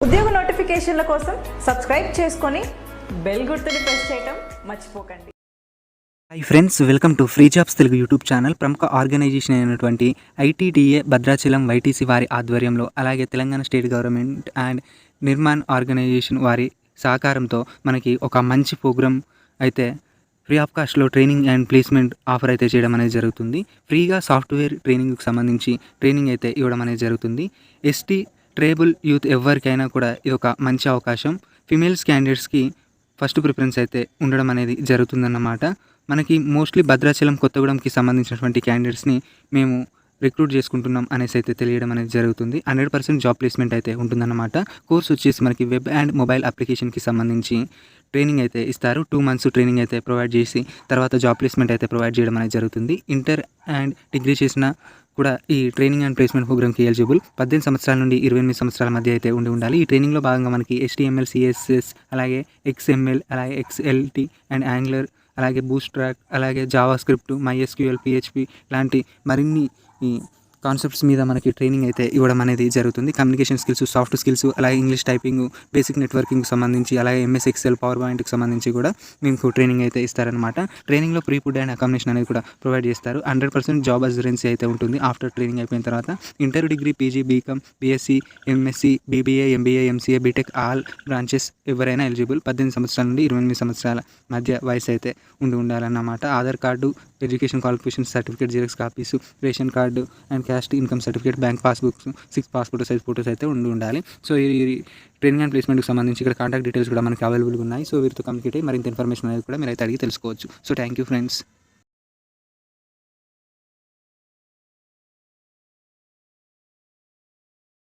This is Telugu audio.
ఉద్యోగ నోటిఫికేషన్ల కోసం సబ్స్క్రైబ్ చేసుకొని బెల్ గుర్తుని ప్రెస్ చేయటం మర్చిపోకండి. Hi friends welcome to free jobs Telugu YouTube channel ప్రముఖ ఆర్గనైజేషన్ అయినటువంటి ఐటీడీఏ భద్రాచలం వైటీసీ వారి ఆధ్వర్యంలో అలాగే Telangana state government and Nirman organisation వారి సహకారంతో మనకి ఒక మంచి ప్రోగ్రామ్ అయితే ఫ్రీ ఆఫ్ కాస్ట్లో ట్రైనింగ్ అండ్ ప్లేస్మెంట్ ఆఫర్ అయితే చేయడం అనేది జరుగుతుంది. ఫ్రీగా సాఫ్ట్వేర్ ట్రైనింగ్కి సంబంధించి ట్రైనింగ్ అయితే ఇవ్వడం అనేది జరుగుతుంది. ఎస్టీ ట్రేబుల్ యూత్ ఎవరికైనా కూడా ఇది ఒక మంచి అవకాశం. ఫిమేల్స్ క్యాండిడేట్స్కి ఫస్ట్ ప్రిఫరెన్స్ అయితే ఉండడం అనేది జరుగుతుందన్నమాట. మనకి మోస్ట్లీ భద్రాచలం కొత్తగూడెంకి సంబంధించినటువంటి క్యాండిడేట్స్ని మేము రిక్రూట్ చేసుకుంటున్నాం అనేసి అయితే తెలియడం అనేది జరుగుతుంది. హండ్రెడ్ పర్సెంట్ జాబ్ ప్లేస్మెంట్ అయితే ఉంటుందన్నమాట. కోర్స్ వచ్చేసి మనకి వెబ్ అండ్ మొబైల్ అప్లికేషన్కి సంబంధించి ట్రైనింగ్ అయితే ఇస్తారు. టూ మంత్స్ ట్రైనింగ్ అయితే ప్రొవైడ్ చేసి తర్వాత జాబ్ ప్లేస్మెంట్ అయితే ప్రొవైడ్ చేయడం అనేది జరుగుతుంది. ఇంటర్ అండ్ డిగ్రీ చేసిన కూడా ఈ ట్రైనింగ్ అండ్ ప్లేస్మెంట్ ప్రోగ్రామ్కి ఎలిజిబుల్. పద్దెనిమిది సంవత్సరాల నుండి ఇరవై ఎనిమిది సంవత్సరాల మధ్య అయితే ఉండి ఉండాలి. ఈ ట్రైనింగ్లో భాగంగా మనకి ఎస్టీఎంఎల్ సిఎస్ఎస్ అలాగే ఎక్స్ఎంఎల్ అలాగే ఎక్స్ఎల్టీ అండ్ యాంగ్లర్ అలాగే బూస్ట్ ట్రాక్ అలాగే జావా స్క్రిప్ట్ మైఎస్క్యూఎల్ పిహెచ్పి లాంటి మరిన్ని కాన్సెప్ట్స్ మీద మనకి ట్రైనింగ్ అయితే ఇవ్వడం అనేది జరుగుతుంది. కమ్యూనికేషన్ స్కిల్స్ సాఫ్ట్ స్కిల్స్ అలాగే ఇంగ్లీష్ టైపింగ్ బేసిక్ నెట్వర్కింగ్ సంబంధించి అలాగే ఎంఎస్ ఎక్సెల్ పవర్ పాయింట్కి సంబంధించి కూడా మీకు ట్రైనింగ్ అయితే ఇస్తారనమాట ట్రైనింగ్లో ప్రీ ఫుడ్ అండ్ అకామిడేషన్ అనేది కూడా ప్రొవైడ్ చేస్తారు. హండ్రెడ్ పర్సెంట్ జాబ్ అజురెన్సీ అయితే ఉంటుంది ఆఫ్టర్ ట్రైనింగ్ అయిపోయిన తర్వాత. Inter degree PG BCom BSc MSc BBA MBA MCA BTech all branches ఎవరైనా ఎలిజిబుల్ పద్దెనిమిది సంవత్సరాల నుండి ఇరవై ఎనిమిది సంవత్సరాల మధ్య వయసు అయితే ఉండి ఉండాలన్నమాట. Aadhaar card education qualification certificate xerox copies ration card and caste income certificate bank passbooks six passport size photos అయితే ఉండి ఉండాలి. సో ఈ ట్రైనింగ్ అండ్ ప్లేస్మెంట్కి సంబంధించి ఇక్కడ కాంటాక్ట్ డీటెయిల్స్ కూడా మనకి అవైలబుల్గా ఉన్నాయి. సో వీరితో కమ్యూనికేట్ మరింత ఇన్ఫర్మేషన్ అనేది కూడా మీరు అయితే అడిగి తెలుసుకోవచ్చు. So thank you friends.